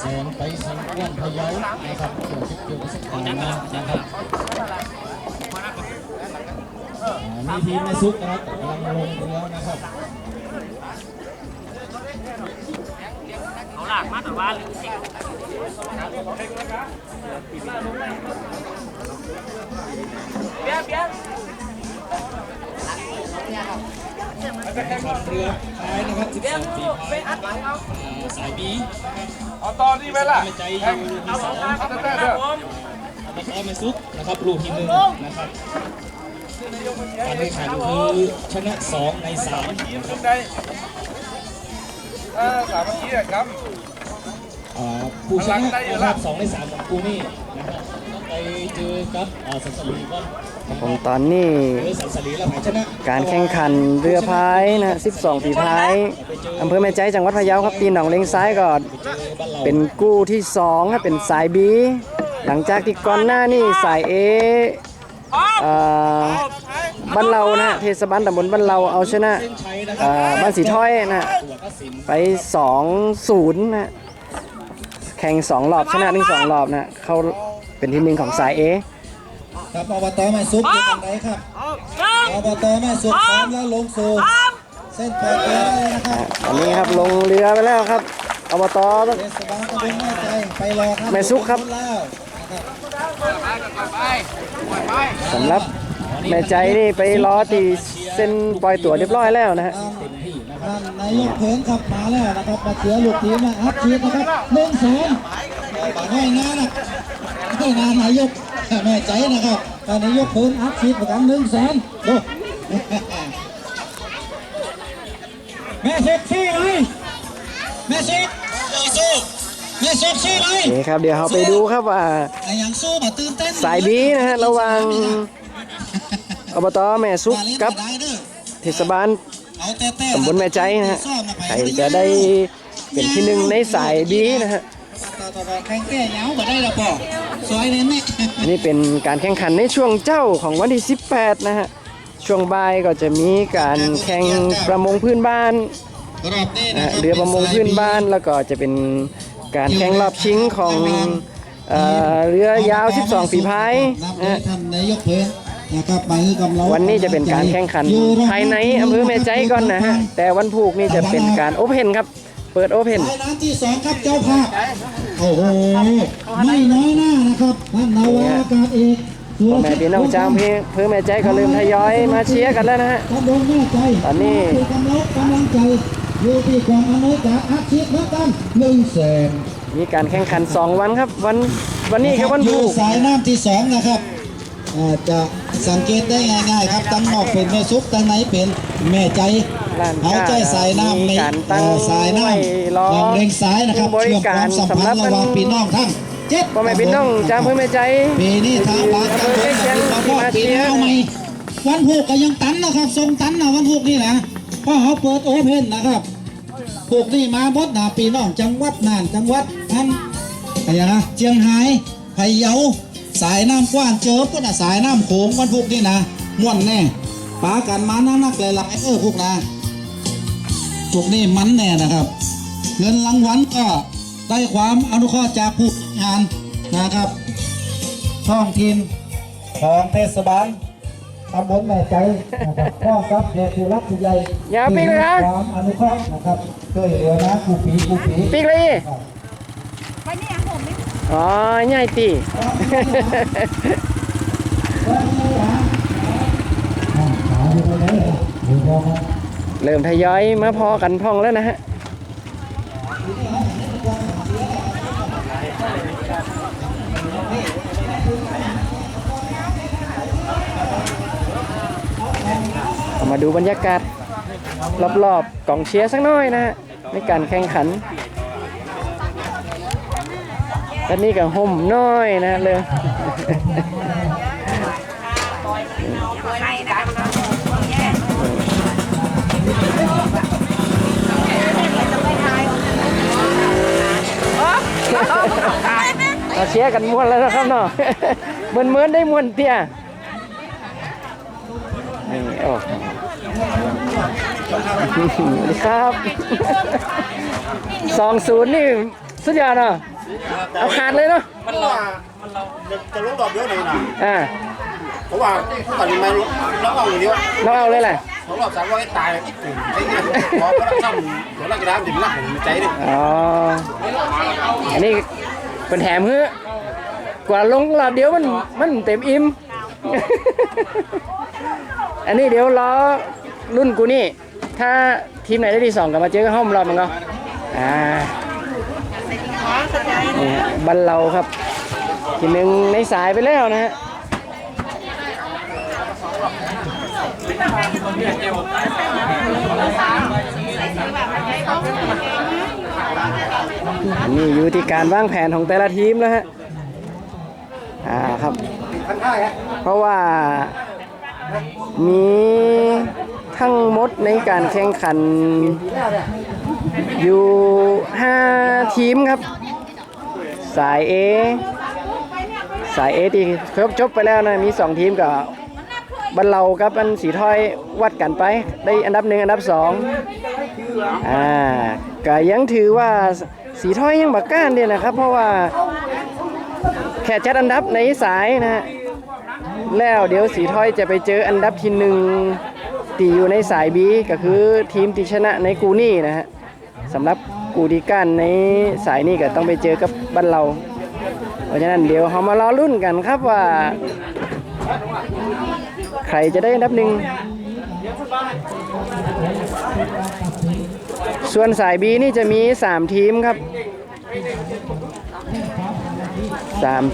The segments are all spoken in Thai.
แสนไปสังวนพะเยานะครับเกี่ยวกับเกี่ยวกับสถานะนะครับมีทีมแม่ซุกนะครับกำลังลงเรือนะครับเขาหลากมาแต่ว่าลืมสิเบี้ยเบี้ย เรือท้ายนะครับ12ฝีไปอัดหลังเอาอ่าสายบีเอาตอนนี้ไหมล่ะใจอยู่ลูกที่สองเอาแต่แต่ผมมาต่อแม่ซุกนะครับลูกที่หนึ่งนะครับการแข่งขันคือชนะสองในสามทีมตรงใดสามเมื่อกี้ครับอ่าผู้ชนะรับสองในสามของกูนี่ นะครับต้องไปเจอกับอ่าสันสลีก่อนผมตอนนี้ การแข่งขันเรือพายนะ 12ฝีพายอำเภอแม่ใจจังหวัดพะเยาครับตีหนองเลงซ้ายก่อนเป็นกู้ที่2ครับเป็นสายบีหลังจากที่ก่อนหน้านี่สายเอเอ่อบ้านเรานะฮะเทศบาลตำบลบ้านเราเอาชนะบ้านสีถ้อยนะฮะตัวกสินไป 2-0นะแข่ง 2 รอบชนะหนึ่งสองรอบนะเขา เป็นที่หนึ่งของสายเอครับอบตแม่ซุปอยู่ตรงไหนครับหนึ่งอบตแม่ซุปพร้อมแล้วลงสู่สามเส้นเปิดเรือได้เลยนะครับตอนนี้ครับลงเรือไปแล้วครับอบตต้องเทศบาลตำบลแม่ใจไปรอครับแม่ซุปครับแล้วนะครับสำหรับแม่ใจนี่ไปรอที่เส้นปล่อยตั๋วเรียบร้อยแล้วนะฮะท่านท่านนายกเผินขับมาแล้วนะครับมาเสือลูกทีมนะอัดฉีดนะครับหนึ่งสองง่ายงานนะ ง่ายงานนายกแม่ใจนะครับท่านนายกเผินอัดฉีดประกันหนึ่งแสนดูแม่ซุปสู้ไหมแม่ซุปสู้แม่ซุปสู้ไหมโอเครับเดี๋ยวเราไปดูครับว่าไอ้ยังสู้มาตื่นเต้นสายบีนะฮะระหว่างอบตแม่ซุกกับเทศบาลตำบลแม่ใจนะฮะใครจะได้เป็นที่หนึ่งในสายบีนะฮะ แข่งแก้ยาวมาได้แล้วป่อซอยเน้นนี่นนี้เป็นการแข่งขันในช่วงเจ้าของวันที่ 18 นะฮะ ช่วงบ่ายก็จะมีการแข่งประมงพื้นบ้านเรือประมงพื้นบ้านแล้วก็จะเป็นการแข่งรอบชิงของเรือยาว 12 ฝีพายวันนี้จะเป็นการแข่งขันภายในอำเภอแม่ใจก่อนนะฮะ แต่วันพุกนี่จะเป็นการโอเพนครับ เปิดโอเพนสานที่สองครับเจ้าภาพ โอ้โหไม่น้อยหน้านะครับท่านนาวาอากาศเอกสุรแม่ศักดิ์พี่น้องชาวอำเภอแม่ใจก็เริ่มทยอยมาเชียร์กันแล้วนะฮะท่านดงแม่ใจตอนนี้คือกำลังกำลังใจอยู่ที่ความอำนวยการอาชีพรับกันหนึ่งแสนมีการแข่งขัน 2 วันครับ วันวันนี้กับวันอพุยู่กสายน้ำที่สองนะครับอ่าจะสังเกตได้ง่ายๆครับตั้งนอกเป็นแม่ซุปตั้งในเป็นแม่ใจ ร้านเอาค้าใจสายน้ำในมีการตั้งเอ่อสายน้ไว้รอำของเร่งซ้ายนะครับบริเชื่อมคการวามสัมพันธ์สำหรับระหว่างพี่น้องทั้งเจ็ดพ่อแม่พี่น้องจามเพื่อแม่ใจปีนี้ทางบางตำบลอำเภอใกล้เคียงมาที่บอกมาปีเชีหยน้าร์ใหม่วันผูกก็ยังตันนะครับทรงตันนะวันผูกนี่นะเพราะเขาเปิดโอเพนนะครับผูกนี่มาบดนะปีน้องจังหวัดน่านจังหวัดอันอะไรนะเจียงไฮ้พะเยาสายน้ำกว้านเจอปุ่นนะสายน้ำโขงวันผูกนี่นะม่วนแน่ปากันมานักๆหลายๆเออพวกนะ พวกนี้มันแน่นะครับ เงินรางวัลก็ได้ความอนุเคราะห์จากผู้งานนะครับท้องถิ่นของเทศบาลตำบลแม่ใจนะครับพ่อครับเด็กผู้รักผู้ใหญ่อย่าปิ้งเลยนะ ความอนุเคราะห์นะครับช่วยเหลือนะครูปีครูปีปีกเลยอ๋อใหญ่ตีอ่าหาดูไปเลยนะดูพอครับ เริ่มทยอยมาพอกันพ่องแล้วนะฮะมาดูบรรยากาศรอบๆกล่องเชียร์สักหน้อยนะฮะในการแข่งขันตอนนี้กับห่มน้อยนะเลย ชียร์กันม้วนแล้วนะครับเนาะเหมือนเหมือนได้ม้วนเตี้ยนี่โอ้สวัสดีครับสองศูนย์นี่สุดยอดเนาะเอาขาดเลยเนาะมันเรามันเราจะลงดอกเดียวเลยนะอ่าเพราะว่าตอนนี้มันเราเอาอย่างเดียวเราเอาเลยแหละสองรอบสามรอบให้ตายไอ้เนี่ยพอก็ซ้ำเดี๋ยวเราจะได้ถึงหลักถึงใจดิอ๋ออันนี้ เป็นแถมเฮ้กว่าลงรอบเดียวมันมันเต็มอิ่ม อันนี้เดี๋ยวรอรุ่นกูนี่ ถ้าทีมไหนได้ที่สองกลับมาเจอกันห้องรอบมันก็อ่านี่ฮะบันเราครับ ทีหนึ่งในสายไปแล้วนะฮะ นนี้อยู่ที่การวางแผนของแต่ละทีมแล้วฮะอ่าครับ เพราะว่ามีทั้งหมดในการแข่งขันอยู่ 5 ทีมครับ สาย A สาย A ที่ครบจบไปแล้วนะ มี 2 ทีมกับบันเรากับอันสีถ้อยวัดกันไป ได้อันดับหนึ่งอันดับสองอ่าก็ยังถือว่า สีถ้อยยังบักก้านเดียนะครับ เพราะว่าแค่จัดอันดับในสายนะฮะแล้วเดี๋ยวสีถ้อยจะไปเจออันดับที่หนึ่งตีอยู่ในสาย B ก็คือทีมที่ชนะในกูนี่นะฮะสำหรับกูดีก้านในสายนี้ก็ต้องไปเจอกับบ้านเรา เพราะฉะนั้นเดี๋ยวเรามารอรุ่นกันครับว่า ใครจะได้อันดับหนึ่ง ส่วนสาย B นี่จะมี 3 ทีมครับ 3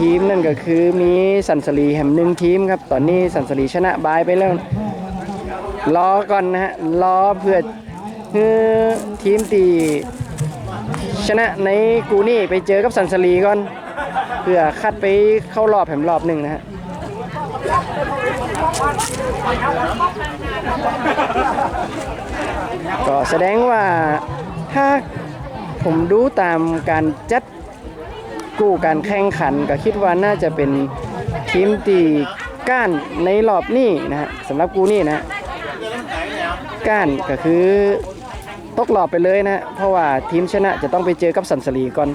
ทีมนั่นก็คือมีสันสลีแหมหนึ่งทีมครับ ตอนนี้สันสลีชนะบายไปแล้วรอก่อนนะฮะรอเพื่อคือทีมตีชนะในกูนี่ไปเจอกับสันสลีก่อน เพื่อคัดไปเข้ารอบแหมรอบหนึ่งนะฮะ ก็แสดงว่าถ้าผมดูตามการจัดกู้การแข่งขันก็คิดว่าน่าจะเป็นทีมตีก้านในรอบนี้นะฮะสำหรับกูนี่นะก้านก็คือตกรอบไปเลยนะเพราะว่าทีมชนะจะต้องไปเจอกับสันสลีก่อน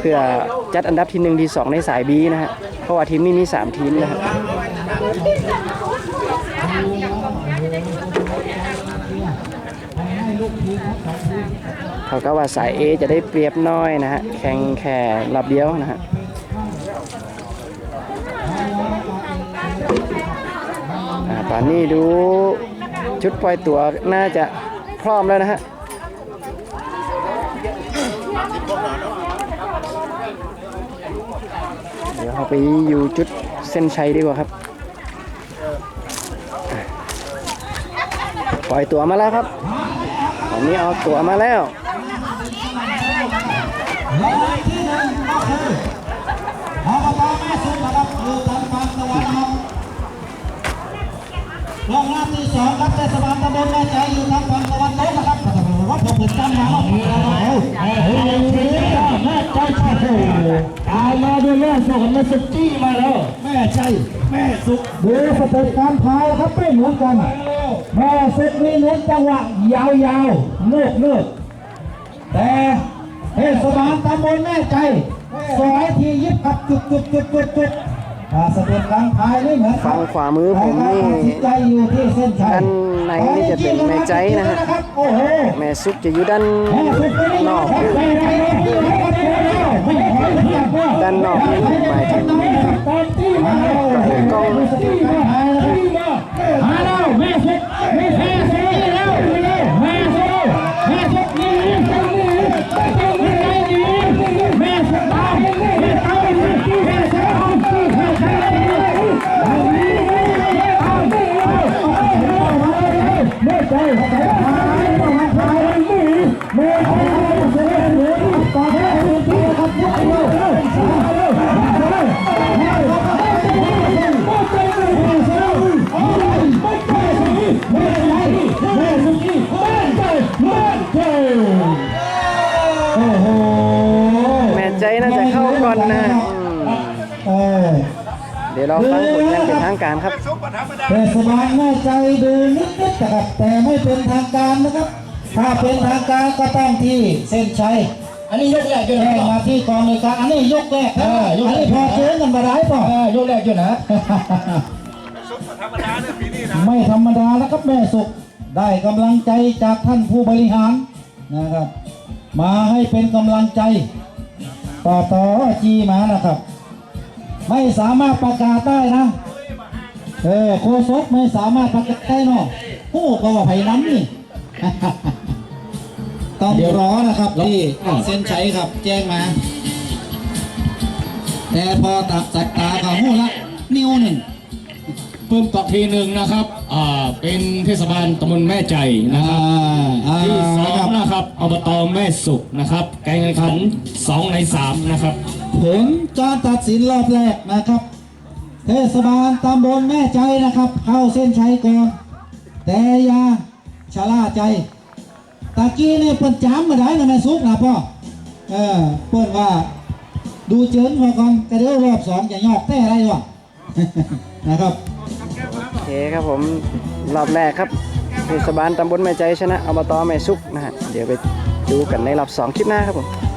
เพื่อจัดอันดับที่หนึ่งที่สองในสายบีนะฮะเพราะว่าทีมนี้มีสามทีมนะฮะ เท่ากับว่าสาย A จะได้เปรียบน้อยนะฮะ แข่งแค่รอบเดียวนะฮะอ่าตอนนี้ดูชุดปล่อยตัวน่าจะพร้อมแล้วนะฮะเดี๋ยวเราไปอยู่จุดเส้นชัยดีกว่าครับ ปล่อยตัวมาแล้วครับตอนนี้เอาตัวมาแล้วอบตแม่สุดนะครับอยู่ทางฟังตะวันออกรองรับที่สองครับเทศบาลตำบลแม่ใจอยู่ทางฝั่งตะวันตกนะครับวัดผมเปิดจำมาแล้วเฮ้ยเฮ้ยแม่ใจชาโหตายมาด้วยแม่สุขแม่สุจี้มาแล้ว แม่ใจ แม่สุขดูสเต็ปการพายครับไม่เหมือนกัน แม่สุขนี่เน้นจังหวะยาวๆเลือกเลือกแต่เทศบาลตำบลแม่ใจสอยทียิบกับจุดจุดจุดจุดจุดอ่าสเต็ปการพายไม่เหมือนฝั่งขวามือผมนี่แต่การตัดสินใจอยู่ที่เส้นชัยด้านในนี่จะเป็นแม่ใจนะฮะโอ้โหแม่ซุปจะอยู่ด้านแม่สุดไปนอกไม่ได้ไม่ได้ไม่ได้ไม่ได้ไม่ได้ด้านนอกนี่หมายถึงตอนที่มากล้อง มาแล้วแม่สุดแม่แพ้เสียแล้ว ดี๋ยวเราฟังผลยังเป็นทางการครับเทศบาลแม่ใจดูนิดๆนะครับแต่ไม่เป็นทางการนะครับ ถ้าเป็นทางการก็ต้องที่เส้นชัยอันนี้ยกแรกอยู่แจ้นะงมาที่กองเลยครับอันนี้ยกแรกนะอันนี้พอเจอกันมาได้ป่ะยกแรกอยู่นะธรรมดาเนี่ยปีนี้นะไม่ธรรมดาแล้วครับแม่สุขได้กำลังใจจากท่านผู้บริหารนะครับ มาให้เป็นกำลังใจ ต่อต่อจีมานะครับ ไม่สามารถประกาศได้นะ เออโคศกไม่สามารถประกาศได้เนาะผู้ก็ว่าไผ่น้ำนี่ต้องรอนะครับที่เส้นชัยครับแจ้งมา แต่พอตัดสักตาเขาหูละนิ้วหนึ่งเพิ่มต่อทีหนึ่งนะครับ อ่า เป็นเทศบาลตำบลแม่ใจนะครับอ่าที่สอครังบนะครับอบตแม่สุขนะครับ การแข่งขันสองในสามนะครับ ผลการตัดสินรอบแรกนะครับ เทศบาลตำบลแม่ใจนะครับ เข้าเส้นชัยก่อน แต่ยาชะล่าใจตะกี้เนี่ยเปิดจำมาได้นะแม่ซุกนะพ่อเออเปิดว่าดูเจินพอก่อนกระเดี๋ยวรอบสองอย่ายอกแต่อะไรวะนะครับโอเคครับผมรอบแรกครับเทศบาลตำบลแม่ใจชนะอบตแม่ซุกนะฮะเดี๋ยวไปดูกันในรอบสองคลิปหน้าครับผม